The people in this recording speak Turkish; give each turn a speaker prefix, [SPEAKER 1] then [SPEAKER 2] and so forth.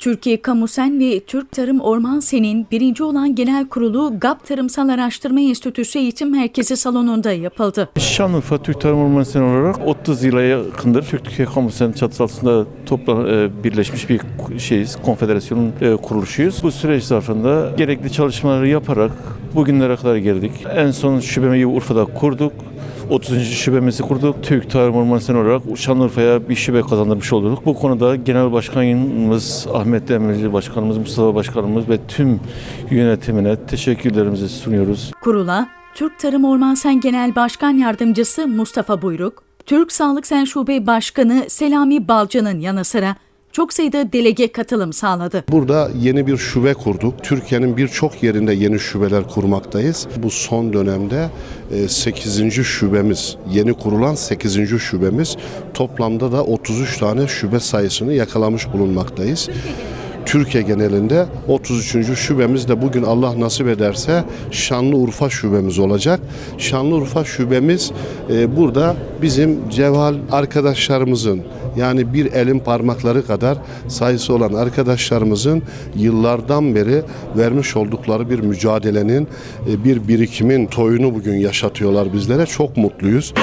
[SPEAKER 1] Türkiye Kamusen ve Türk Tarım Orman Sen'in birinci olan genel kurulu GAP Tarımsal Araştırma Enstitüsü Eğitim Merkezi salonunda yapıldı.
[SPEAKER 2] Şanlıurfa Türk Tarım Orman Seni olarak 30 yıla yakındır Türkiye Kamu Seni çatısı altında toplan, e, birleşmiş bir şeyiz, konfederasyonun e, kuruluşuyuz. Bu süreç zarfında gerekli çalışmaları yaparak bugünlere kadar geldik. En son şubemeyi Urfa'da kurduk. 30. şubemizi kurduk. Türk Tarım Orman Seni olarak Şanlıurfa'ya bir şube kazandırmış olduk. Bu konuda Genel Başkanımız Ahmet Demirci Başkanımız, Mustafa Başkanımız ve tüm yönetimine teşekkürlerimizi sunuyoruz.
[SPEAKER 1] Kurula Türk Tarım Orman Sen Genel Başkan Yardımcısı Mustafa Buyruk, Türk Sağlık Sen Şube Başkanı Selami Balcı'nın yanı sıra çok sayıda delege katılım sağladı.
[SPEAKER 3] Burada yeni bir şube kurduk. Türkiye'nin birçok yerinde yeni şubeler kurmaktayız. Bu son dönemde 8. şubemiz, yeni kurulan 8. şubemiz. Toplamda da 33 tane şube sayısını yakalamış bulunmaktayız. Türkiye genelinde 33. şubemiz de bugün Allah nasip ederse Şanlıurfa şubemiz olacak. Şanlıurfa şubemiz e, burada bizim cevhal arkadaşlarımızın yani bir elin parmakları kadar sayısı olan arkadaşlarımızın yıllardan beri vermiş oldukları bir mücadelenin, e, bir birikimin toyunu bugün yaşatıyorlar bizlere. Çok mutluyuz.